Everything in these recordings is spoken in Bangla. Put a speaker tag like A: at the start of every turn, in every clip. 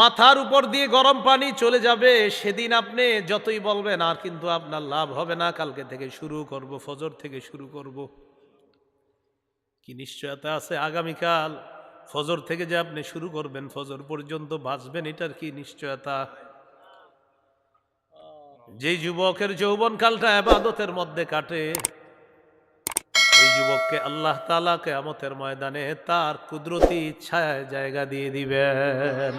A: মাথার উপর দিয়ে গরম পানি চলে যাবে, সেদিন আপনি যতই বলবেন, আর কিন্তু আপনার লাভ হবে না। কালকে থেকে শুরু করব, ফজর থেকে শুরু করব। কি নিশ্চয়তা আছে আগামীকাল? ফজর থেকে যে আপনি শুরু করবেন, ফজর পর্যন্ত বাঁচবেন, এটার কি নিশ্চয়তা? যেই যুবকের যৌবনকালটা আবাদতের মধ্যে কাটে ওই যুবককে আল্লাহ তালা কেয়ামতের ময়দানে তার কুদরতি ইচ্ছায় জায়গা দিয়ে দিবেন।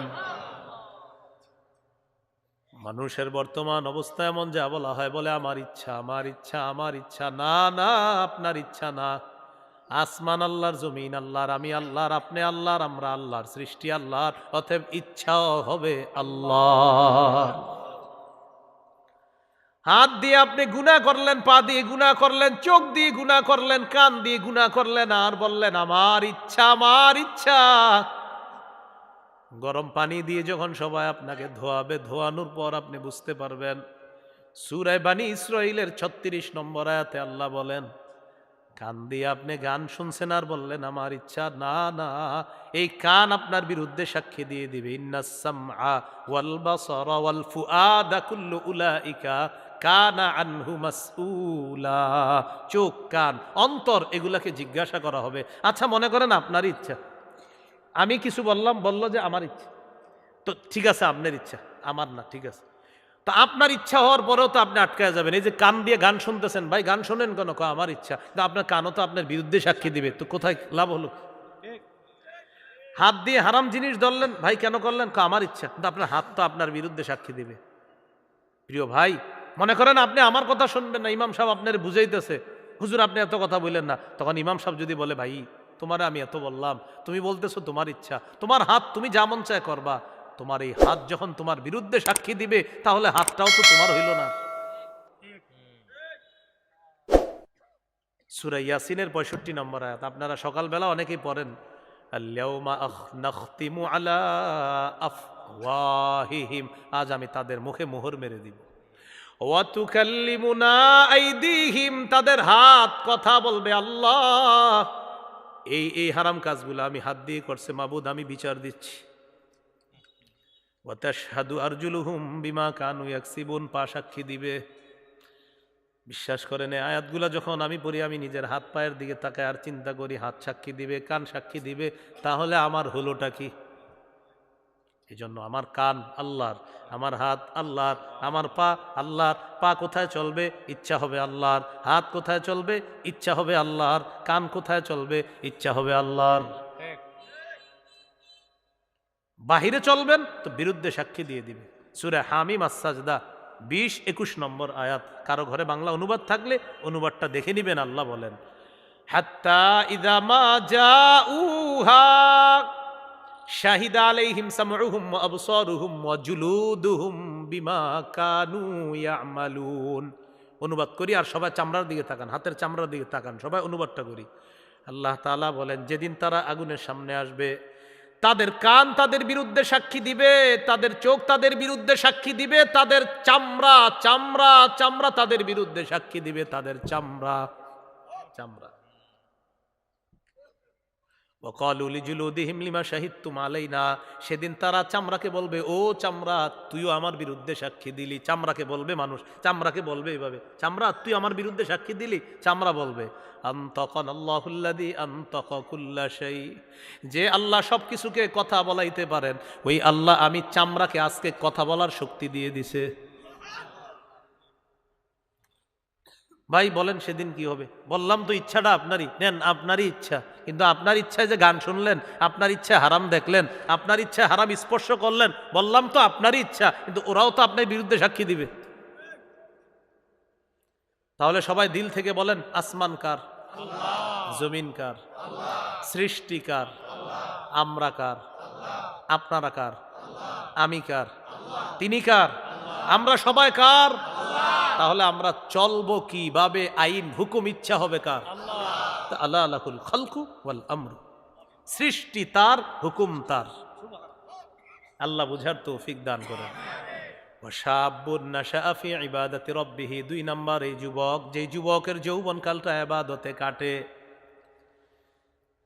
A: মানুষের বর্তমান অবস্থা এমন যা বলা হয় বলে, আমার ইচ্ছা আমার ইচ্ছা আমার ইচ্ছা। না না, আপনার ইচ্ছা না। আসমান আল্লাহর, জমিন আল্লাহর, আমি আল্লাহর, আপনি আল্লাহর, আমরা আল্লাহর, সৃষ্টি আল্লাহর, অতএব ইচ্ছাও হবে আল্লাহ হাত দিয়ে আপনি গুণা করলেন, পা দিয়ে গুণা করলেন, চোখ দিয়ে গুণা করলেন, কান দিয়ে গুণা করলেন, আর বললেন, আমার ইচ্ছা আমার ইচ্ছা। গরম পানি দিয়ে যখন সবাই আপনাকে ধোয়াবে, ধোয়ানোর পর আপনি বুঝতে পারবেন। সুরায় বাণী ইসরাইলের ছত্রিশ নম্বর আয়াতে আল্লাহ বলেন, কান দিয়ে আপনি গান শুনছেন আর বললেন, আমার ইচ্ছা, না না, এই কান আপনার বিরুদ্ধে সাক্ষী দিয়ে দিবে। চোখ, কান, অন্তর, এগুলাকে জিজ্ঞাসা করা হবে। আচ্ছা মনে করেন আপনার ইচ্ছা। আমি কিছু বললাম, বলল যে আমার ইচ্ছা। তো ঠিক আছে, আপনার ইচ্ছা, আমার না, ঠিক আছে। তো আপনার ইচ্ছা হওয়ার পরেও তো আপনি আটকায় যাবেন। এই যে কান দিয়ে গান শুনতেছেন, ভাই, গান শোনেন কেন? কয়, আমার ইচ্ছা। কিন্তু আপনার কানও তো আপনার বিরুদ্ধে সাক্ষী দিবে। তো কোথায় লাভ হলো? হাত দিয়ে হারাম জিনিস ধরলেন, ভাই, কেন করলেন? কয়, আমার ইচ্ছা। কিন্তু আপনার হাত তো আপনার বিরুদ্ধে সাক্ষী দিবে। প্রিয় ভাই, মনে করেন আপনি আমার কথা শুনবেন না, ইমাম সাহেব আপনার বুঝাইতেছে। হুজুর, আপনি এত কথা বললেন না। তখন ইমাম সাহেব যদি বলে, ভাই তোমার আমি এত বললাম, তুমি বলতেছো তোমার ইচ্ছা, তোমার হাত তুমি যা মন চায় করবা, তোমার এই হাত যখন তোমার বিরুদ্ধে সাক্ষী দিবে, তাহলে হাতটাও তো তোমার হইল না। সুরা ইয়াসিনের পঁয়ষট্টি নম্বর আয়াত, আপনারা সকালবেলা অনেকেই পড়েন আজ আমি তাদের মুখে মোহর মেরে দিব। ওয়াতুকাল্লিমুনা আইদিহিম তাদের হাত কথা বলবে আল্লাহ। এই এই হারাম কাজগুলো আমি হাত দিয়ে করছে, মাবুদ, আমি বিচার দিচ্ছি। ওয়াতাশহাদু আরজুলুহুম বিমা কানু ইয়াকসিবুন, পা সাক্ষী দিবে। বিশ্বাস করেন, এই আয়াতগুলো যখন আমি পড়ি, আমি নিজের হাত পায়ের দিকে তাকে আর চিন্তা করি, হাত সাক্ষী দিবে, কান সাক্ষী দিবে, তাহলে আমার হলোটা কি? এই জন্য আমার কান আল্লাহর আমার হাত আল্লাহর আমার পা আল্লাহর পা কোথায় চলবে? ইচ্ছা হবে আল্লাহর হাত কোথায় চলবে? ইচ্ছা হবে আল্লাহর কান কোথায় চলবে? ইচ্ছা হবে আল্লাহর। বাহিরে চলবেন তো বিরুদ্ধে সাক্ষী দিয়ে দিবে। সুরে হামিম আসাজদা বিশ একুশ নম্বর আয়াত। কারও ঘরে বাংলা অনুবাদ থাকলে অনুবাদটা দেখে নিবেন আল্লাহ বলেন হাত্তা ইদামা জাউহা। শাহিদা আলাইহিম সামউহুম ওয়া বিমা কানু ইয়ামালুন। অনুবাদ করি আর সবাই চামড়ার দিকে তাকান, হাতের চামড়ার দিকে তাকান, সবাই অনুবাদটা করি। আল্লাহ তাআলা বলেন, যেদিন তারা আগুনের সামনে আসবে, তাদের কান তাদের বিরুদ্ধে সাক্ষী দিবে, তাদের চোখ তাদের বিরুদ্ধে সাক্ষী দিবে, তাদের চামড়া চামড়া চামড়া তাদের বিরুদ্ধে সাক্ষী দিবে, তাদের চামড়া চামড়া। আলাইনা। সেদিন তারা চামড়াকে বলবে, ও চামড়া, তুইও আমার বিরুদ্ধে সাক্ষী দিলি। চামড়াকে বলবে মানুষ, চামড়াকে বলবে এইভাবে চামড়া, তুই আমার বিরুদ্ধে সাক্ষী দিলি? চামড়া বলবে আন্তকন আল্লাহুল্লাদি আন্তকুল্লা সেই যে আল্লাহ সব কিছুকে কথা বলাইতে পারেন, ওই আল্লাহ আমি চামড়াকে আজকে কথা বলার শক্তি দিয়ে দিছে। ভাই, বলেন সেদিন কি হবে? বললাম তো ইচ্ছাটা আপনারই, নেন আপনারই ইচ্ছা। কিন্তু আপনার ইচ্ছায় যে গান শুনলেন আপনার ইচ্ছা হারাম দেখলেন আপনার ইচ্ছা হারাম স্পর্শ করলেন বললাম তো আপনারই ইচ্ছা কিন্তু ওরাও তো আপনার বিরুদ্ধে সাক্ষী দিবে। তাহলে সবাই দিল থেকে বলেন আসমান কার? জমিন কার? সৃষ্টি কার? আমরা কার? আপনারা কার? আমি কার? তিনি কার? আমরা সবাই কার? তাহলে আমরা চলবো কীভাবে? আইন হুকুম ইচ্ছা হবে কার? আল্লাহ আল্লাহুল খালকু ওয়াল আমরু। সৃষ্টি তার, হুকুম তার। আল্লাহ বুঝার তৌফিক দান করেন। দুই নাম্বার, এই যুবক যে যুবকের যৌবন কালটা আবাদতে কাটে।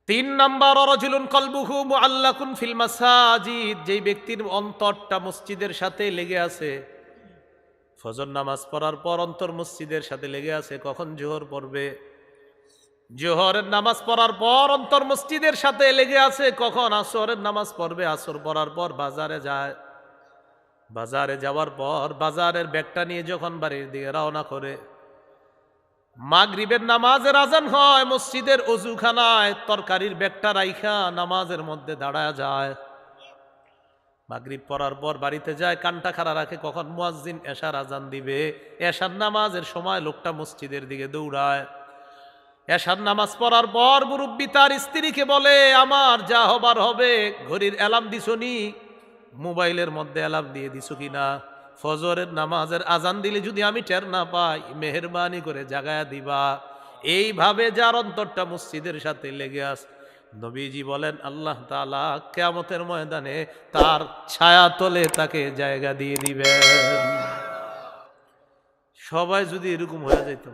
A: তিন নাম্বার, অরজুলুন কলবুহু মুআল্লাকুন ফিল মাসাজিদ, যেই ব্যক্তির অন্তরটা মসজিদের সাথে লেগে আছে। ফজর নামাজ পড়ার পর অন্তর মসজিদের সাথে লেগে আছে, কখন জোহর পড়বে? জোহরের নামাজ পড়ার পর অন্তর মসজিদের সাথে লেগে আছে, কখন আসরের নামাজ পড়বে? আসর পড়ার পর বাজারে যায়। বাজারে যাওয়ার পর বাজারের ব্যাগটা নিয়ে যখন বাড়ির দিকে রওনা করে, মাগরিবের নামাজের আজান হয়, মসজিদের অজুখানায় তরকারির ব্যাগটা রাইখা নামাজের মধ্যে দাঁড়ায় যায়। মাগরিব পড়ার পর বাড়িতে যায়, কানটা খাড়া রাখে, কখন মুয়াজ্জিন এশার আজান দিবে? এশার নামাজের সময় লোকটা মসজিদের দিকে দৌড়ায়। এশার নামাজ পড়ার পর মুরব্বী তার স্ত্রীকে বলে, আমার যা হবার হবে, ঘড়ির অ্যালার্ম দিছনি মোবাইলের মধ্যে অ্যালার্ম দিয়ে দিছো কিনা ফজরের নামাজের আজান দিলে যদি আমি টের না পাই, মেহরবানি করে জাগায়া দিবা। এইভাবে যার অন্তরটা মসজিদের সাথে লেগে আস নবীজি বলেন, আল্লাহ তালা কেয়ামতের ময়দানে তার ছায়া তলে তাকে জায়গা দিয়ে দিবেন। সবাই যদি এরকম হয়ে যেত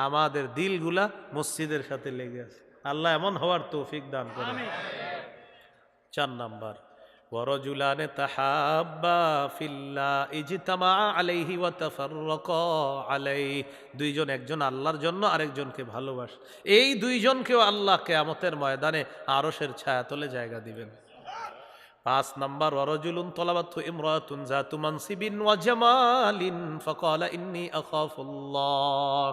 A: আমাদের দিলগুলা মসজিদের সাথে লেগে আছে আল্লাহ এমন হওয়ার তৌফিক দান করে চার নাম্বার ورجلان تحابا في الله اجتمع عليه وتفرقا عليه দুইজন একজন আল্লাহর জন্য আরেকজনকে ভালোবাস এই দুইজনকেও আল্লাহ কেয়ামতের ময়দানে আরশের ছায়া তলে জায়গা দিবেন পাঁচ নাম্বার ওয়ারজুলুন তলাবাতু ইমরাতুন জাতু মানসিবিন ওয়া জামালিন ফাকালা ইন্নী আখাফুল্লাহ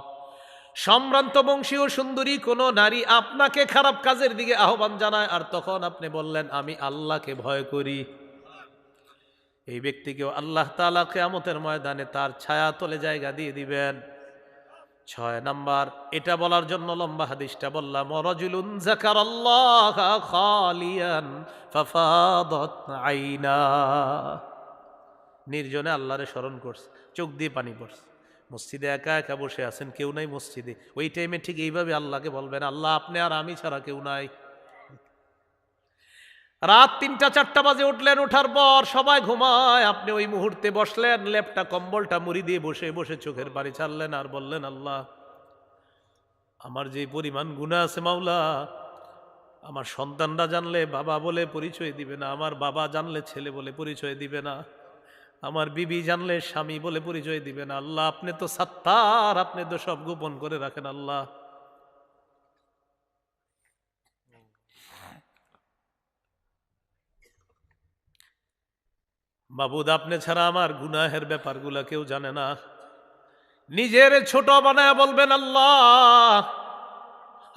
A: সম্ভ্রান্ত বংশীয় সুন্দরী, কোনো নারী আপনাকে খারাপ কাজের দিকে আহ্বান জানায়। আর তখন আপনি বললেন, আমি আল্লাহকে ভয় করি। এই ব্যক্তিকেও আল্লাহ তালা কেয়ামতের ময়দানে তার ছায়া তলে জায়গা দিয়ে দিবেন। ছয় নাম্বার, এটা বলার জন্য লম্বা হাদিসটা বললাম আল্লাহ খালিয়ান ফাফাদত আইনা। নির্জনে আল্লাহরে স্মরণ করছে, চোখ দিয়ে পানি পড়ছে। মসজিদে একা একা বসে আছেন, কেউ নাই মসজিদে। ওই টাইমে ঠিক এইভাবে আল্লাহকে বলবেন, আল্লাহ, আপনি আর আমি ছাড়া কেউ নাই। রাত তিনটা, চারটা বাজে উঠলেন, ওঠার পর সবাই ঘুমায়। আপনি ওই মুহূর্তে বসলেন, লেপটা, কম্বলটা মুড়ি দিয়ে বসে বসে চোখের বাড়ি ছাড়লেন আর বললেন, আল্লাহ, আমার যে পরিমাণ গুণা আছে মাওলা, আমার সন্তানরা জানলে বাবা বলে পরিচয় দিবে না, আমার বাবা জানলে ছেলে বলে পরিচয় দিবে না। আমার বিবি জানলে স্বামী বলে পরিচয় দিবে না আল্লাহ আপনি তো সাত্তার, আপনি তো সব গোপন করে রাখেন আল্লাহ। বাবুদ আপনি ছাড়া আমার গুনাহের ব্যাপারগুলা কেউ জানে না। নিজের ছোট বানায় বলবেন, আল্লাহ,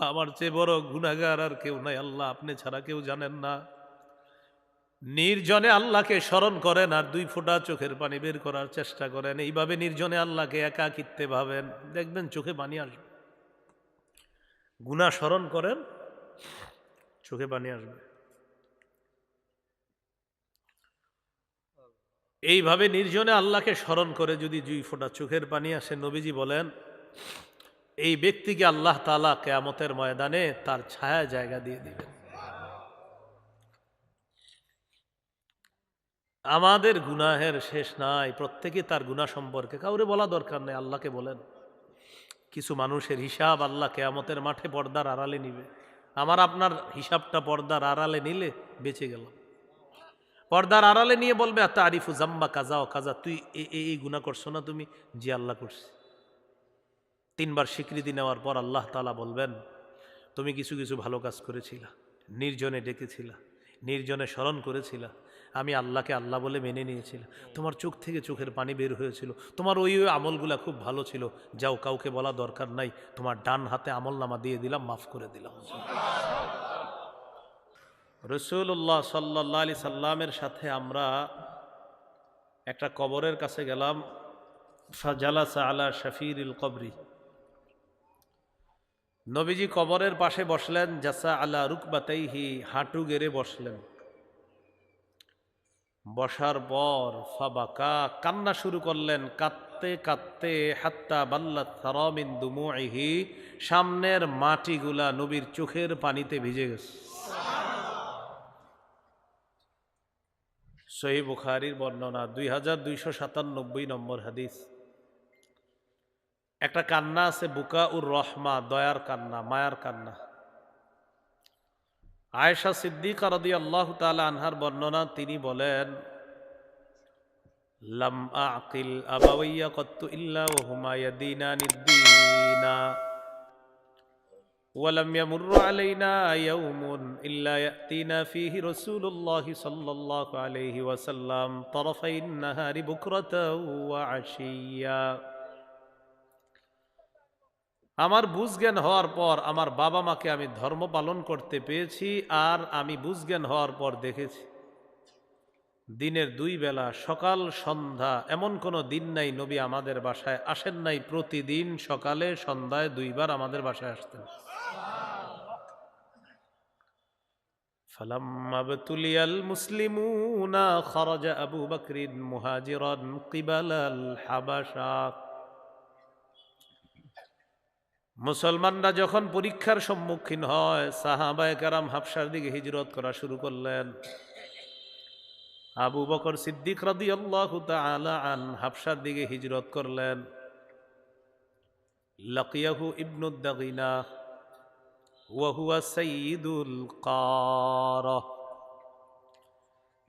A: আমার চেয়ে বড় গুনাগার আর কেউ নাই, আল্লাহ, আপনি ছাড়া কেউ জানেন না। নির্জনে আল্লাহকে স্মরণ করেন আর দুই ফোঁটা চোখের পানি বের করার চেষ্টা করেন। এইভাবে নির্জনে আল্লাহকে একাকিত্বে ভাবেন। দেখবেন চোখে পানি আসবে। গুণা স্মরণ করেন, চোখে পানি আসবে। এইভাবে নির্জনে আল্লাহকে স্মরণ করে যদি দুই ফোঁটা চোখের পানি আসে, নবীজি বলেন, এই ব্যক্তিকে আল্লাহ তালা কেয়ামতের ময়দানে তার ছায়া জায়গা দিয়ে দিবেন। আমাদের গুনাহের শেষ নাই প্রত্যেকে তার গুণা সম্পর্কে কাউরে বলা দরকার নেই, আল্লাহকে বলেন। কিছু মানুষের হিসাব আল্লাহ কেয়ামতের মাঠে পর্দার আড়ালে নিবে। আমার আপনার হিসাবটা পর্দার আড়ালে নিলে বেঁচে গেল পর্দার আড়ালে নিয়ে বলবে আত্মা আরিফু জাম্বা কাজা ও কাজা, তুই এই গুণা করছ না তুমি? জি, আল্লাহ করছি। তিনবার স্বীকৃতি নেওয়ার পর আল্লাহ তালা বলবেন, তুমি কিছু কিছু ভালো কাজ করেছিলা, নির্জনে ডেকেছিলা, নির্জনে স্মরণ করেছিলা আমি আল্লাহকে আল্লাহ বলে মেনে নিয়েছিলাম। তোমার চোখ থেকে চোখের পানি বের হয়েছিল। তোমার ওই ওই আমলগুলা খুব ভালো ছিল। যাও, কাউকে বলা দরকার নাই। তোমার ডান হাতে আমল নামা দিয়ে দিলাম, মাফ করে দিলাম। রসুল্লাহ সাল্লাহ আলি সাল্লামের সাথে আমরা একটা কবরের কাছে গেলাম, ফাজালাসা আলা শফির কবরি। নবীজি কবরের পাশে বসলেন, জাসা আলা রুকবাতাইহি, হাঁটু গেড়ে বসলেন। বসার পর ফাবাকা, কান্না শুরু করলেন, কাঁদতে কাঁদতে, হাত্তা বাল্লা তারমিন দুমুহি সামনের মাটিগুলা নবীর চোখের পানিতে ভিজে গেছে। সহি বুখারির বর্ণনা, দুই হাজার দুইশো সাতানব্বই নম্বর হাদিস। একটা কান্না আছে বুকা উর রহমা, দয়ার কান্না, মায়ার কান্না। আয়েশা সিদ্দিকা রদি আল্লাহ তালা আনহার বর্ণনা তিনি বলেন লাম আকিল আবাওয়াইয়া কত্তু ইল্লা ওহুমা ইয়াদিনানি দ্দীনা ولم يمر علينا يوم إلا يأتينا فيه رسول الله صلى الله عليه وسلم طرفي النهار بكرة وعشيا আমার বুঝজ্ঞান হওয়ার পর আমার বাবা মাকে আমি ধর্ম পালন করতে পেয়েছি আর আমি বুঝজ্ঞান হওয়ার পর দেখেছি দিনের দুই বেলা সকাল সন্ধ্যা এমন কোনো দিন নাই নবী আমাদের বাসায় আসেন নাই প্রতিদিন সকালে সন্ধ্যায় দুইবার আমাদের বাসায় আসতেন فلما ابتلي المسلمون خرج أبو بكر مهاجرا قبل الحبشة মুসলমানরা যখন পরীক্ষার সম্মুখীন হয়, সাহাবায় কারাম হাফসার দিকে হিজরত করা শুরু করলেন। আবু বকর সিদ্দিক রাদি আল্লাহ আন হাফসার দিকে হিজরত করলেন। লকিয়াহু ইবনুদ্দাগিনা ওয়াহুয়া সঈদুল কর।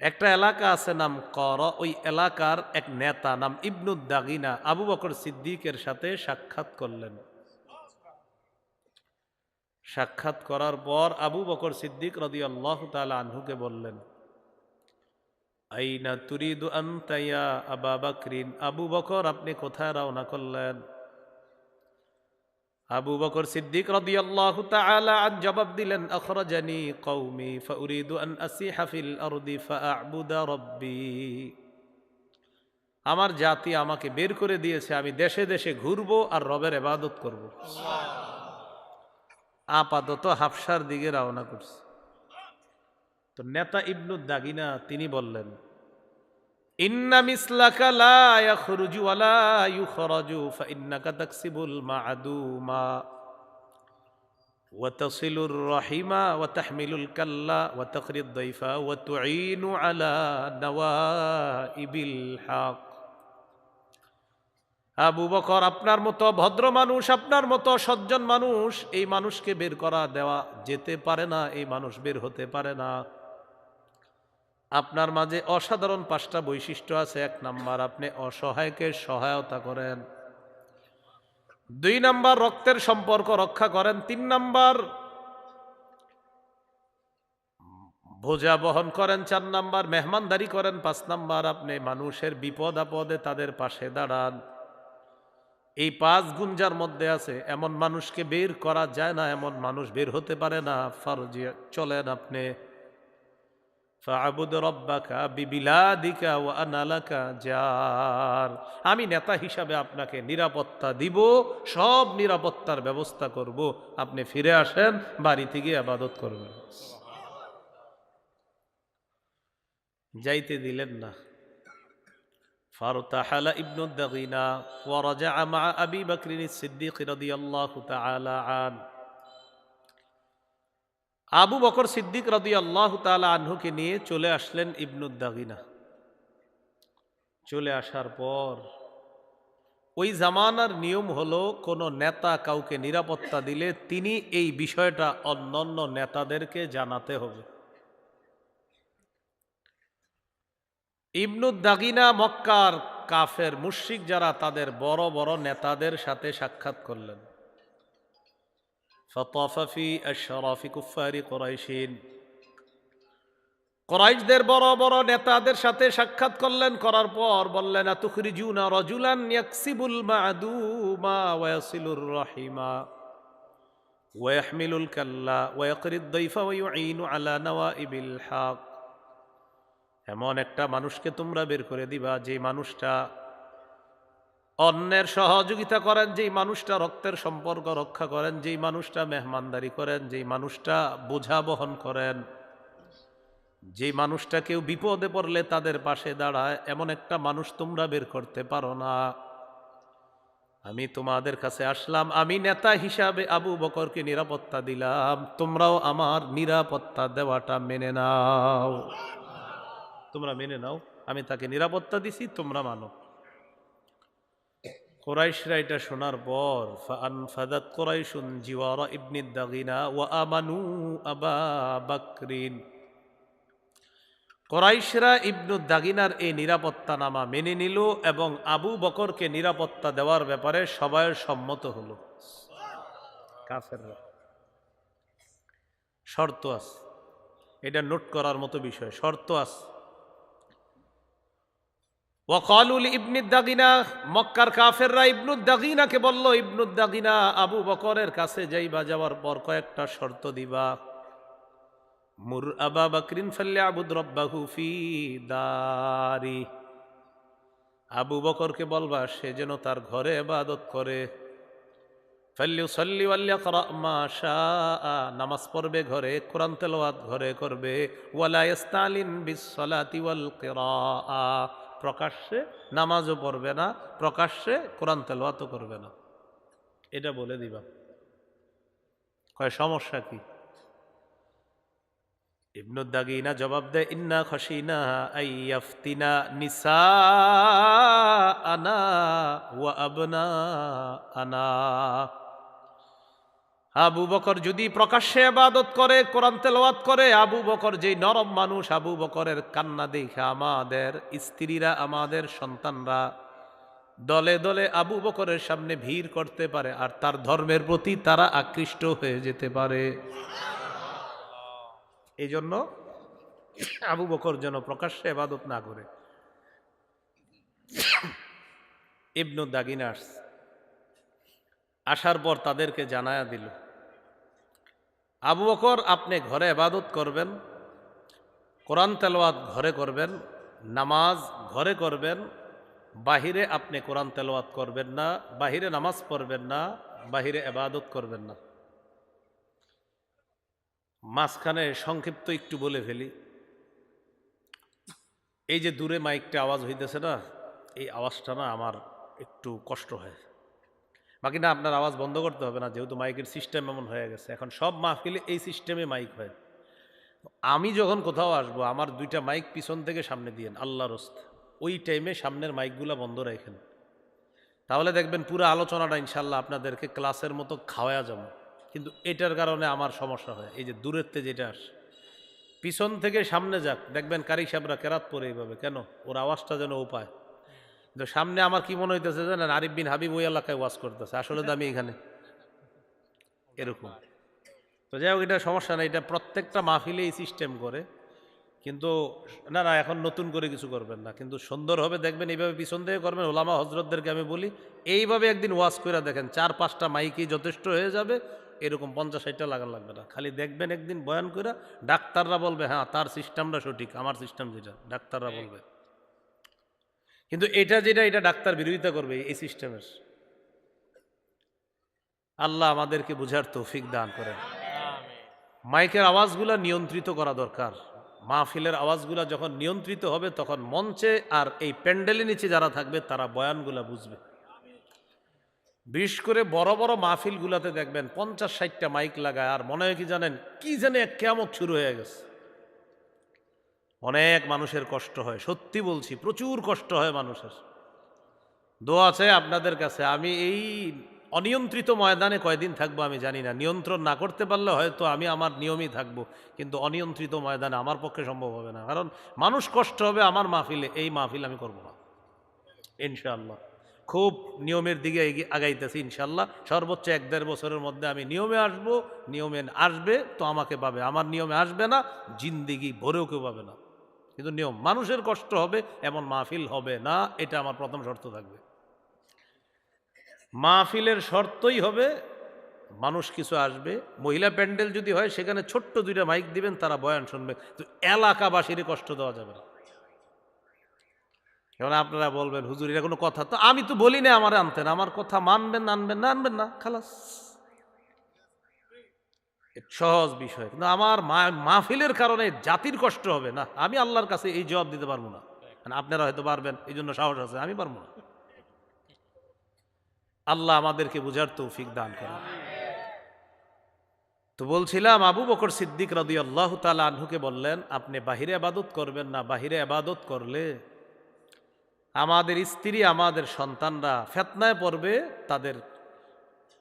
A: একটা এলাকা আছে নাম কর, ওই এলাকার এক নেতা নাম ইবনুদ্দাগিনা আবু বকর সিদ্দিকের সাথে সাক্ষাৎ করলেন। সাক্ষাৎ করার পর আবু বকর সিদ্দিক রদি আল্লাহ তালা আনহুকে বললেন, আইনা তুরিদু আন্তাইয়া আবা বাকরিন? আবু বকর, আপনি কোথায় রওনা করলেন? আবু বকর সিদ্দিক রাদিয়াল্লাহু তাআলা আন জবাব দিলেন, আখরাজানি কওমি ফাউরিদু আন আসিহা ফিল আরদি রাব্বি। আমার জাতি আমাকে বের করে দিয়েছে, আমি দেশে দেশে ঘুরবো আর রবের এবাদত করব। আপাতত হাফসার দিকে রওনা করছে তো নেতা ইবনু দাগিনা তিনি বললেন ইন্না মিসলাকা লা ইয়াখরুজু ওয়া লা ইউখরাজু ফাইন্নাকা তাকসিবুল মা'দুমা وتصل الرحم وتحمل الكلا وتقري الضيف وتعين على نوائب الحق আবু বকর আপনার মতো ভদ্র মানুষ, আপনার মতো সজ্জন মানুষ, এই মানুষকে বের করা দেওয়া যেতে পারে না, এই মানুষ বের হতে পারে না। আপনার মাঝে অসাধারণ পাঁচটা বৈশিষ্ট্য আছে, এক নাম্বার, আপনি অসহায়কে সহায়তা করেন। দুই নাম্বার, রক্তের সম্পর্ক রক্ষা করেন। তিন নাম্বার, বোঝা বহন করেন। চার নাম্বার, মেহমানদারি করেন। পাঁচ নাম্বার, আপনি মানুষের বিপদ আপদে তাদের পাশে দাঁড়ান। এই পাঁচ গুণ যার মধ্যে আছে, এমন মানুষকে বের করা যায় না, এমন মানুষ বের হতে পারে না, ফারজি, চলেন আপনি। আমি নেতা হিসাবে আপনাকে নিরাপত্তা দিব, সব নিরাপত্তার ব্যবস্থা করব। আপনি ফিরে আসেন বাড়ি থেকে আবাদত করবেন। যাইতে দিলেন না। فارتحل ابن الدغينا ورجع مع أبي بكر الصديق رضي الله تعالى عنه আবু বকর সিদ্দিক রদি আল্লাহ তালা আনহুকে নিয়ে চলে আসলেন ইবনুদ্দাগিনা চলে আসার পর ওই জামানার নিয়ম হলো কোনো নেতা কাউকে নিরাপত্তা দিলে তিনি এই বিষয়টা অন্যান্য নেতাদেরকে জানাতে হবে ইবনুদ্দাগিনা মক্কার কাফের মুশিক যারা তাদের বড় বড় নেতাদের সাথে সাক্ষাৎ করলেন। ফতফাফি কোরাইশদের বড় বড় নেতাদের সাথে সাক্ষাৎ করলেন, করার পর বললেন, আতুখরিজুনা রজুলান ইয়াকসিবুল মা'দুমা ওয়া ইয়াসিলুর রহিমা ওয়া ইয়াহমিলুল কাল্লা ওয়া ইয়াকরিদ দাইফা ওয়া আলা নওয়াইবিল হক। এমন একটা মানুষকে তোমরা বের করে দিবা যে মানুষটা অন্যের সহযোগিতা করেন, যেই মানুষটা রক্তের সম্পর্ক রক্ষা করেন, যেই মানুষটা মেহমানদারি করেন, যেই মানুষটা বোঝা বহন করেন। যে মানুষটা কেউ বিপদে পড়লে তাদের পাশে দাঁড়ায়, এমন একটা মানুষ তোমরা বের করতে পারো না। আমি তোমাদের কাছে আসলাম, আমি নেতা হিসাবে আবু বকরকে নিরাপত্তা দিলাম, তোমরাও আমার নিরাপত্তা দেওয়াটা মেনে নাও। তোমরা মেনে নাও, আমি তাকে নিরাপত্তা দিছি, তোমরা মানো। কোরাইশরা এটা শোনার পর ফাদাত কোরাইশুন জিওয়ারা ইবনি দাগিনা ওয়া আমানু আবা বাকরিন। কোরাইশরা ইবনু দাগিনার এই নিরাপত্তা নামা মেনে নিল এবং আবু বকরকে নিরাপত্তা দেওয়ার ব্যাপারে সবাই সম্মত হলো। কাফেররা। শর্ত আছে। এটা নোট করার মতো বিষয়। শর্ত আছে। ওয়াকালুল ইবনুদ্দাগিনা মক্কার কাফেররা ইবনুদ্দাগিনাকে বলল, ইবনুদ্দাগিনা, আবু বকরের কাছে যাইবা, যাওয়ার পর কয়েকটা শর্ত দিবা। মুর আবা বকরিন ফাল্লে আবুদ রব্বাহু ফি দারি। আবু বকরকে বলবা, সে যেন তার ঘরে ইবাদত করে। ফাল্লিউ সাল্লি ওয়াল্লিয়া করা মা শাআ, নামাজ পড়বে ঘরে, কোরআন তেলাওয়াত ঘরে করবে। ওয়ালা ইস্তালিন বিসসালাতি ওয়াল কিরাআ। প্রকাশ্যে নামাজও পড়বে না, প্রকাশ্যে কোরআন তেলাওয়াতও করবে না। এটা বলে দিবা। কয়, সমস্যা কি? ইবনুদ্দাগিনা জবাব দেয়, ইন্না খসিনা আইয়াফতিনা নিসা আনা ওয়া আবনা আনা আবু বকর যদি প্রকাশ্যে আবাদত করে, কোরআন তেলাওয়াত করে, আবু বকর যেই নরম মানুষ, আবু বকরের কান্না দেখে আমাদের স্ত্রীরা, আমাদের সন্তানরা দলে দলে আবু বকরের সামনে ভিড় করতে পারে আর তার ধর্মের প্রতি তারা আকৃষ্ট হয়ে যেতে পারে। এই জন্য আবু বকর যেন প্রকাশ্যে আবাদত না করে। ইবনু দাগিনার্স আসার পর তাদেরকে জানায়া দিল আবু বকর আপনি ঘরে এবাদত করবেন, কোরআন তেলোয়াত ঘরে করবেন, নামাজ ঘরে করবেন, বাহিরে আপনি কোরআন তেলোয়াত করবেন না, বাহিরে নামাজ পড়বেন না, বাহিরে এবাদত করবেন না। মাঝখানে সংক্ষিপ্ত একটু বলে ফেলি। এই যে দূরে মাইকটা আওয়াজ হইতেছে না, এই আওয়াজটা না আমার একটু কষ্ট হয়। বাকি না আপনার আওয়াজ বন্ধ করতে হবে না, যেহেতু মাইকের সিস্টেম এমন হয়ে গেছে। এখন সব মাহফিলে এই সিস্টেমে মাইক হয়। আমি যখন কোথাও আসব, আমার দুইটা মাইক পিছন থেকে সামনে দিয়েন আল্লাহ রস্ত। ওই টাইমে সামনের মাইকগুলো বন্ধ রাখেন তাহলে দেখবেন পুরো আলোচনাটা ইনশাল্লাহ আপনাদেরকে ক্লাসের মতো খাওয়া যাব। কিন্তু এটার কারণে আমার সমস্যা হয়, এই যে দূরের থেকে যেটা আস। পিছন থেকে সামনে যাক, দেখবেন কারি সাহেবরা কেরাত পরে এইভাবে, কেন? ওর আওয়াজটা যেন ও পায়। কিন্তু সামনে আমার কি মনে হইতেছে জানেন? আরিফ বিন হাবিব ওই এলাকায় ওয়াজ করতেছে। আসলে আমি এখানে। এরকম। তো যাই হোক এটা সমস্যা না এটা প্রত্যেকটা মাহফিলে এই সিস্টেম করে। কিন্তু না না এখন নতুন করে কিছু করবেন না। কিন্তু সুন্দর হবে দেখবেন এইভাবে পিছন থেকে করবেন। ওলামা হজরতদেরকে আমি বলি এইভাবে একদিন ওয়াজ করে দেখেন চার পাঁচটা মাইকই যথেষ্ট হয়ে যাবে। এরকম পঞ্চাশ ষাটটা লাগান লাগবে না। খালি দেখবেন একদিন বয়ান করে ডাক্তাররা বলবে হ্যাঁ তার সিস্টেমটা সঠিক আমার সিস্টেম যেটা। ডাক্তাররা বলবে। কিন্তু এটা যেটা এটা ডাক্তার বিরোধিতা করবে এই সিস্টেমের। আল্লাহ আমাদেরকে বুঝার তৌফিক দান করেন। মাইকের আওয়াজগুলা নিয়ন্ত্রিত করা দরকার। মাহফিলের আওয়াজগুলা যখন নিয়ন্ত্রিত হবে তখন মঞ্চে আর এই প্যান্ডেলের নিচে যারা থাকবে তারা বয়ানগুলা বুঝবে। বিশেষ করে বড় বড় মাহফিলগুলাতে দেখবেন পঞ্চাশ ষাটটা মাইক লাগায় আর মনে হয় কি জানেন? কি জানে কেমন শুরু হয়ে গেছে। অনেক মানুষের কষ্ট হয়, সত্যি বলছি, প্রচুর কষ্ট হয় মানুষের। দোয়া আছে আপনাদের কাছে, আমি এই অনিয়ন্ত্রিত ময়দানে কয়দিন থাকব আমি জানি না, নিয়ন্ত্রণ না করতে পারলে হয়তো আমি আমার নিয়মই থাকব, কিন্তু অনিয়ন্ত্রিত ময়দানে আমার পক্ষে সম্ভব হবে না, কারণ মানুষ কষ্ট হবে আমার মাহফিলে, এই মাহফিল আমি করব না। ইনশাআল্লাহ। খুব নিয়মের দিকে আগাইতেছি ইনশাল্লাহ সর্বোচ্চ এক দেড় বছরের মধ্যে আমি নিয়মে আসব, নিয়মে আসবে তো আমাকে পাবে, আমার নিয়মে আসবে না, জিন্দিগি ভরেও কেউ পাবে না। কিন্তু নিয়ম, মানুষের কষ্ট হবে, এমন মাহফিল হবে না, এটা আমার প্রথম শর্ত থাকবে। মাহফিলের শর্তই হবে, মানুষ কিছু আসবে, মহিলা প্যান্ডেল যদি হয়, সেখানে ছোট্ট দুইটা মাইক দিবেন, তারা বয়ান শুনবে। তো এলাকাবাসীর কষ্ট দেওয়া যাবে না। এবার আপনারা বলবেন, হুজুর, এটা কোনো কথা, তো আমি তো বলি না, আমার আনতেন, আমার কথা মানবেন আনবেন না আনবেন না, খালাস। সহজ বিষয়। কিন্তু আমার মাহফিলের কারণে জাতির কষ্ট হবে না। আমি আল্লাহর কাছে এই জবাব দিতে পারব না। মানে আপনারা হয়তো পারবেন এই জন্য সাহস আছে, আমি পারব না। আল্লাহ আমাদেরকে বুঝার তৌফিক দান করেন। তো বলছিলাম, আবু বকর সিদ্দিক রাদি আল্লাহ তালা আনহুকে বললেন, আপনি বাহিরে আবাদত করবেন না, বাহিরে আবাদত করলে আমাদের স্ত্রী, আমাদের সন্তানরা ফেতনায় পড়বে, তাদের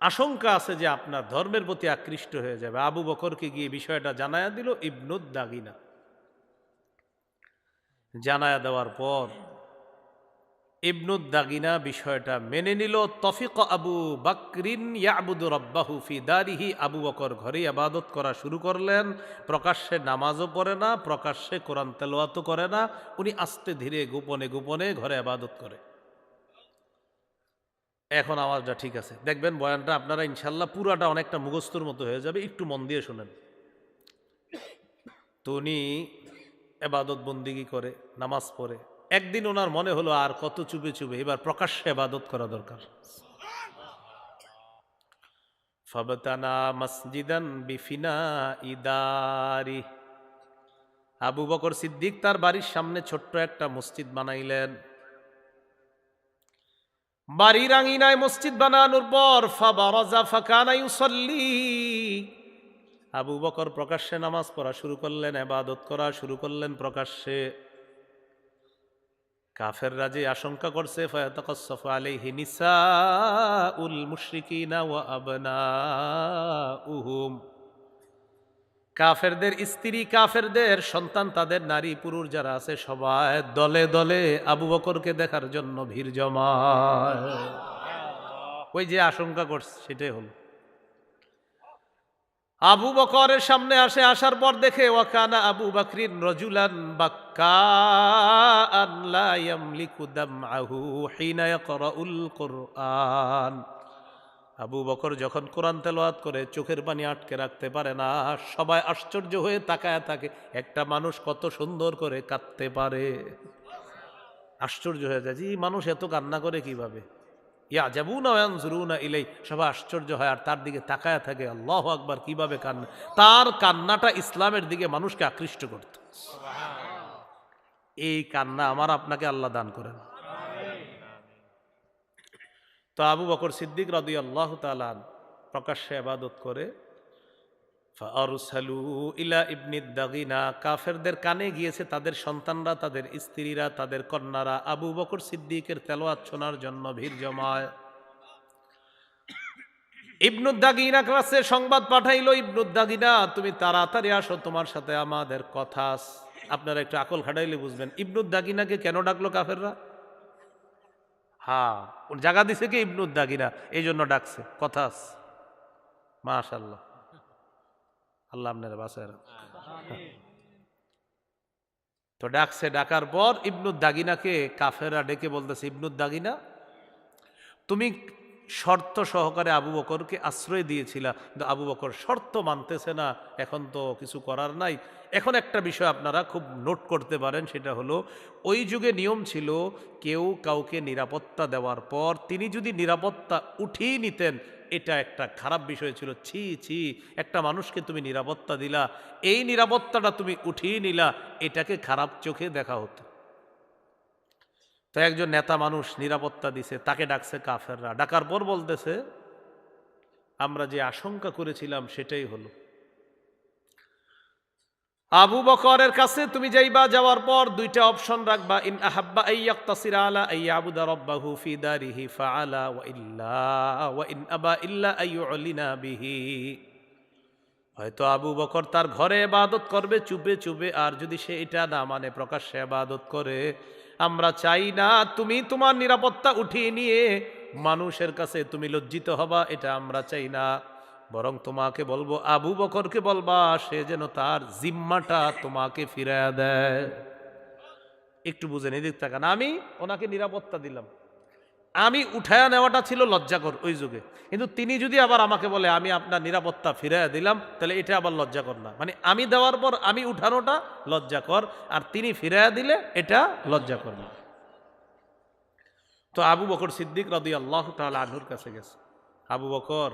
A: আশঙ্কা আছে যে আপনার ধর্মের প্রতি আকৃষ্ট হয়ে যাবে। আবু বকরকে গিয়ে বিষয়টা জানায়া দিল ইবনুদ দাগিনা জানায়া দেওয়ার পর ইবনুদ দাগিনা বিষয়টা মেনে নিল, তফিক আবু বাকরিন ইয়াবুদু রব্বাহু ফি দারিহি। আবু বকর ঘরে আবাদত করা শুরু করলেন, প্রকাশ্যে নামাজও পড়ে না, প্রকাশ্যে কোরআন তেলোয়াতও করে না, উনি আস্তে ধীরে গোপনে গোপনে ঘরে আবাদত করে। এখন আওয়াজটা ঠিক আছে। দেখবেন বয়ানটা আপনারা ইনশাল্লাহ পুরাটা অনেকটা মুখস্থর মতো হয়ে যাবে, একটু মন দিয়ে শোনেন। তো উনি এবাদত বন্দিগি করে, নামাজ পড়ে। একদিন ওনার মনে হলো আর কত চুপে চুপে এবার প্রকাশ্যে এবাদত করা দরকার। ফাবতানা মসজিদান বিফিনা ইদারি আবু বকর সিদ্দিক তার বাড়ির সামনে ছোট্ট একটা মসজিদ বানাইলেন। বাড়ির আঙিনায় মসজিদ বানানোর পর আবু বকর প্রকাশ্যে নামাজ পড়া শুরু করলেন, এবাদত করা শুরু করলেন প্রকাশ্যে। কাফের রাজে আশঙ্কা করছে মুশরিকিনা ওয়া আবনাউহুম। কাফেরদের, স্ত্রী কাফেরদের, সন্তান তাদের, নারী পুরুষ যারা আছে, সবাই দলে দলে আবু বকরকে দেখার জন্য ভিড় জমায়। ওই যে আশঙ্কা করছে, সেটাই হল। আবু বকরের সামনে আসে, আসার পর দেখে, ওয়াকানা আবু বাকরিন রজুলান বাক্কাআন আবু বকর যখন কোরআন তেলাওয়াত করে চোখের পানি আটকে রাখতে পারে না, সবাই আশ্চর্য হয়ে তাকায় থাকে, একটা মানুষ কত সুন্দর করে কাঁদতে পারে। আশ্চর্য হয়ে যায় যে এই মানুষ এত কান্না করে কীভাবে? ইয়া যাবু না জরু না ইলেই সবাই আশ্চর্য হয়, আর তার দিকে তাকায় থাকে, আল্লাহ আকবার, কীভাবে কান্না? তার কান্নাটা ইসলামের দিকে মানুষকে আকৃষ্ট করত। এই কান্না আমার আপনাকে আল্লাহ দান করেন। তো আবু বকর সিদ্দিক রদি আল্লাহ তালান প্রকাশ্যে আবাদত করে ফারুসালু ইলা ইবনিদ দাগিনা কাফেরদের কানে গিয়েছে তাদের সন্তানরা, তাদের স্ত্রীরা, তাদের কন্যারা, আবু বকর সিদ্দিকের তেলোয়াত শোনার জন্য ভিড় জমায়। ইবনুদ্দাগিনা কাছে সংবাদ পাঠাইলো ইবনুদ্দাগিনা তুমি তাড়াতাড়ি আসো, তোমার সাথে আমাদের কথা। আপনারা একটু আকল খাটাইলে বুঝবেন। ইবনুদ্দাগিনাকে কেন ডাকলো কাফেররা? হ্যাঁ ওর জায়গা দিছে কি ইবনুদ্দাগিরা এই জন্য ডাকছে। কথা আছে। মাশাল্লাহ আল্লাহ আপনার বাসায় তো ডাকছে, ডাকার পর ইবনুদ্দাগিনাকে কাফেরা ডেকে বলতেছে ইবনুদ্দাগিনা তুমি শর্ত সহকারে আবু বকরকে আশ্রয় দিয়েছিলা। কিন্তু আবু বকর শর্ত মানতেছে না, এখন তো কিছু করার নাই। এখন একটা বিষয় আপনারা খুব নোট করতে পারেন, সেটা হলো, ওই যুগে নিয়ম ছিল, কেউ কাউকে নিরাপত্তা দেওয়ার পর তিনি যদি নিরাপত্তা উঠিয়ে নিতেন, এটা একটা খারাপ বিষয় ছিল। ছি ছি, একটা মানুষকে তুমি নিরাপত্তা দিলা, এই নিরাপত্তাটা তুমি উঠিয়ে নিলা, এটাকে খারাপ চোখে দেখা হতো। তো একজন নেতা মানুষ নিরাপত্তা দিছে, তাকে ডাকছে কাফেররা। ডাকার পর বলতেছে, আমরা যে আশঙ্কা করেছিলাম সেটাই হলো। আবু বকরের কাছে তুমি যাইবা, যাওয়ার পর দুইটা অপশন রাখবা। ইন আহাব্বা আইয়াক্তাসির আলা আইয়াবুদা রাব্বাহু ফি দারিহি ফাআলা ওয়া ইল্লা, ওয়া ইন আবা ইল্লা আইয়ুলিনা বিহি। হয়তো আবু বকর তার ঘরে ইবাদত করবে, চুপে চুপে, আর যদি সে এটা না মানে প্রকাশ্যে ইবাদত করে, আমরা চাই না তুমি তোমার নিরাপত্তা উঠিয়ে নিয়ে মানুষের কাছে তুমি লজ্জিত হবা, এটা আমরা চাই না। বরং তোমাকে বলব, আবু বকরকে বলবা, সে যেন তার জিম্মাটা তোমাকে ফিরায় দেয়। একটু বুঝেন এদিক তাকান। আমি ওনাকে নিরাপত্তা দিলাম। আমি উঠায়া নেওয়াটা ছিল লজ্জাকর ওই যুগে। কিন্তু তিনি যদি আবার আমাকে বলে, আমি আপনার নিরাপত্তা ফিরাইয়া দিলাম, তাহলে এটা আবার লজ্জাকর না। মানে আমি দেওয়ার পর আমি উঠানোটা লজ্জাকর, আর তিনি ফিরাইয়া দিলে এটা লজ্জাকর না। তো আবু বকর সিদ্দিক রদি আল্লাহ তাহলে আনহুর কাছে গেছে। আবু বকর,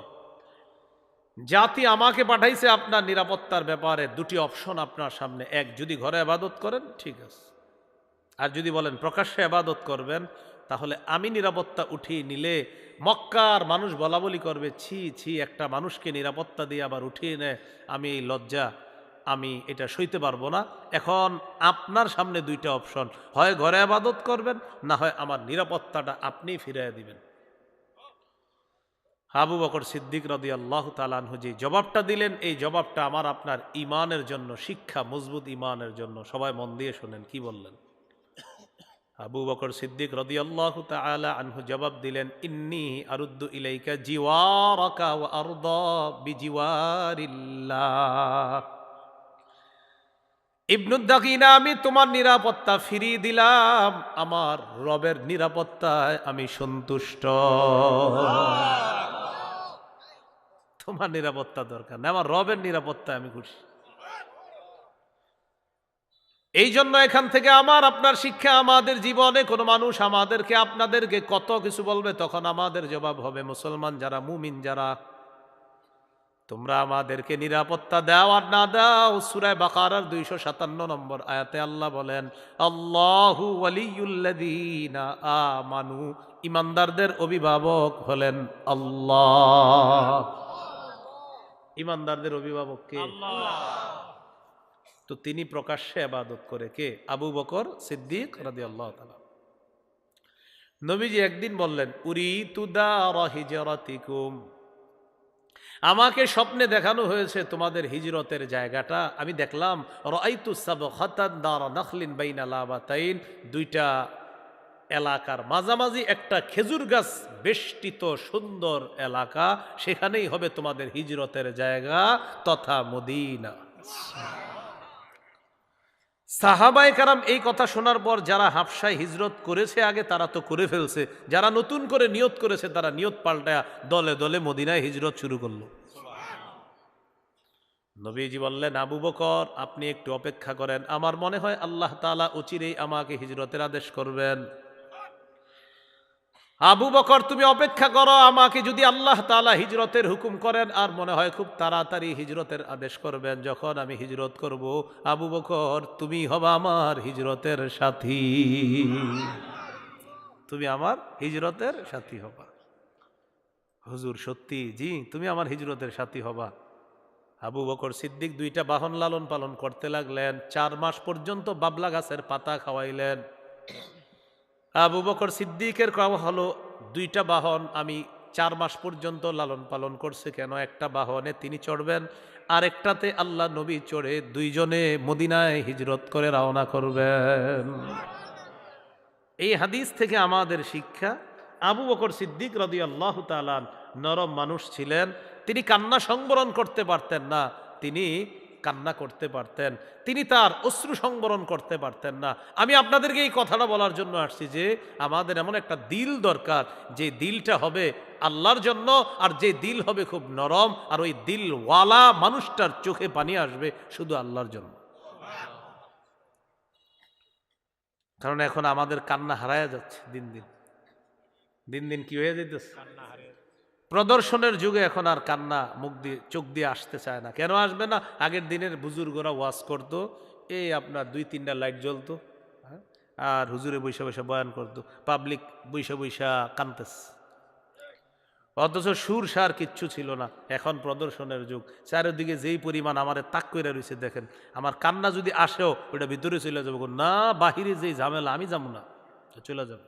A: জাতি আমাকে পাঠাইছে আপনার নিরাপত্তার ব্যাপারে, দুটি অপশন আপনার সামনে। এক, যদি ঘরে আবাদত করেন, ঠিক আছে। আর যদি বলেন, প্রকাশ্যে আবাদত করবেন তাহলে আমি নিরাপত্তা উঠিয়ে নিলে মক্কার মানুষ বলা বলি করবে, ছি ছি, একটা মানুষকে নিরাপত্তা দিয়ে আবার উঠিয়ে নেয় আমি এই লজ্জা, আমি এটা সইতে পারব না। এখন আপনার সামনে দুইটা অপশন, হয় ঘরে আবাদত করবেন, না হয় আমার নিরাপত্তাটা আপনি ফিরিয়ে দিবেন। আবু বকর সিদ্দিক রদি আল্লাহ তালানহু যে জবাবটা দিলেন, এই জবাবটা আমার আপনার ইমানের জন্য, শিক্ষা মজবুত ইমানের জন্য, সবাই মন দিয়ে শোনেন, কি বললেন? আবু বকর সিদ্দিক রদি আল্লাহ আনহু জবাব দিলেন, ইন্নি আরুদ্দু ইলাইকা জিওয়ারাকা ইবনুদ্দাকিনা আমি তোমার নিরাপত্তা ফিরিয়ে দিলাম, আমার রবের নিরাপত্তায় আমি সন্তুষ্ট। তোমার নিরাপত্তা দরকার না, আমার রবের নিরাপত্তায় আমি খুশি। এই জন্য এখান থেকে আমার, আপনার শিক্ষা আমাদের জীবনে, কোনো মানুষ আমাদেরকে, আপনাদেরকে কত কিছু বলবে, তখন আমাদের জবাব হবে মুসলমান যারা, মুমিন যারা। তোমরা আমাদেরকে নিরাপত্তা দাও আর না দাও সুরায় বাকারার দুইশো সাতান্ন নম্বর আয়াতে আল্লাহ বলেন, আল্লাহু আমানু। ইমানদারদের অভিভাবক হলেন আল্লাহ। ইমানদারদের অভিভাবক কে? তো তিনি প্রকাশ্যে আবাদত করে কে? আবু বকর সিদ্দিক রাদি আল্লাহ নবীজি একদিন বললেন উরি তুদা হিজরাতিকুম। আমাকে স্বপ্নে দেখানো হয়েছে তোমাদের হিজরতের জায়গাটা। আমি দেখলাম দুইটা এলাকার মাঝামাঝি একটা খেজুর গাছ বেষ্টিত সুন্দর এলাকা। সেখানেই হবে তোমাদের হিজরতের জায়গা তথা মদিনা। সাহাবাই কারাম এই কথা শোনার পর যারা হাফসায় হিজরত করেছে আগে, তারা তো করে ফেলছে। যারা নতুন করে নিয়ত করেছে, তারা নিয়ত পাল্টায় দলে দলে মদিনায় হিজরত শুরু করল। নবীজি বললেন, আবু বকর, আপনি একটু অপেক্ষা করেন। আমার মনে হয় আল্লাহ তালা অচিরেই আমাকে হিজরতের আদেশ করবেন। আবু বকর, তুমি অপেক্ষা করো, আমাকে যদি আল্লাহ তালা হিজরতের হুকুম করেন, আর মনে হয় খুব তাড়াতাড়ি হিজরতের আদেশ করবেন, যখন আমি হিজরত করব। আবু বকর, তুমি হবা আমার হিজরতের সাথী। তুমি আমার হিজরতের সাথী হবা। হুজুর, সত্যি? জি, তুমি আমার হিজরতের সাথী হবা। আবু বকর সিদ্দিক দুইটা বাহন লালন পালন করতে লাগলেন, চার মাস পর্যন্ত বাবলা গাছের পাতা খাওয়াইলেন। আবু বকর সিদ্দিকের কাওয়া হলো, দুইটা বাহন আমি চার মাস পর্যন্ত লালন পালন করছে কেন? একটা বাহনে তিনি চড়বেন আর একটাতে আল্লাহ নবী চড়ে দুইজনে মদিনায় হিজরত করে রওনা করবেন। এই হাদিস থেকে আমাদের শিক্ষা, আবু বকর সিদ্দিক রদি আল্লাহ তালান নরম মানুষ ছিলেন, তিনি কান্না সংবরণ করতে পারতেন না, তিনি কান্না করতে পারতেন, তিনি তার অশ্রু সংবরণ করতে পারতেন না। আমি আপনাদেরকে এই কথাটা বলার জন্য আসছি যে, আমাদের এমন একটা দিল দরকার, যে দিলটা হবে আল্লাহর জন্য আর যে দিল হবে খুব নরম, আর ওই দিলওয়ালা মানুষটার চোখে পানি আসবে শুধু আল্লাহর জন্য। কারণ এখন আমাদের কান্না হারায়া যাচ্ছে দিন দিন। দিন দিন কি হয়ে যেতেছে প্রদর্শনের যুগে এখন আর কান্না মুখ দিয়ে, চোখ দিয়ে আসতে চায় না। কেন আসবে না? আগের দিনের বুজুর্গরা ওয়াজ করতো, এই আপনার দুই, তিনটা লাইট জ্বলতো হ্যাঁ? আর হুজুরে বৈশা বৈশা বয়ান করতো, পাবলিক বৈশা বৈশা কানতেস। অথচ সুর সার কিচ্ছু ছিল না, এখন প্রদর্শনের যুগ। চারিদিকে যেই পরিমাণ আমার তাক করে রয়েছে দেখেন, আমার কান্না যদি আসেও, ওটা ভিতরে চলে যাব। না, বাহিরে যেই ঝামেলা, আমি যাব না, চলে যাব।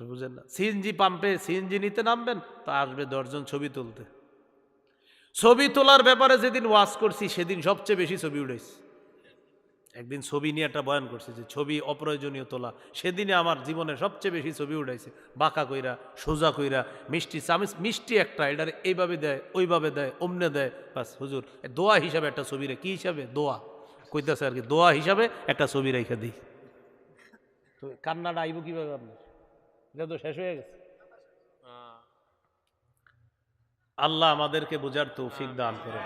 A: বুঝেন না? সিএনজি পাম্পে সিএনজি নিতে নামবেন, তো আসবে দশজন ছবি তুলতে। ছবি তোলার ব্যাপারে যেদিন ওয়াজ করছি, সেদিন সবচেয়ে বেশি ছবি উঠেছি। একদিন ছবি নিয়ে একটা বয়ান করছে যে, ছবি অপ্রয়োজনীয় তোলা। সেদিনে আমার জীবনে সবচেয়ে বেশি ছবি উঠাইছে বাঁকা কইরা, সোজা কইরা, মিষ্টি চামিচ, মিষ্টি একটা, এটার এইভাবে দেয়, ওইভাবে দেয়, অমনে দেয়। বাস, হুজুর দোয়া হিসাবে একটা ছবি রে, কি হিসাবে? দোয়া। কইতেছে আর কি, দোয়া হিসাবে একটা ছবি রেখে দিই। তো কান্নাটা আইব কীভাবে আপনার? এটা তো শেষ হয়ে গেছে। আল্লাহ আমাদেরকে বোঝার তৌফিক দান করে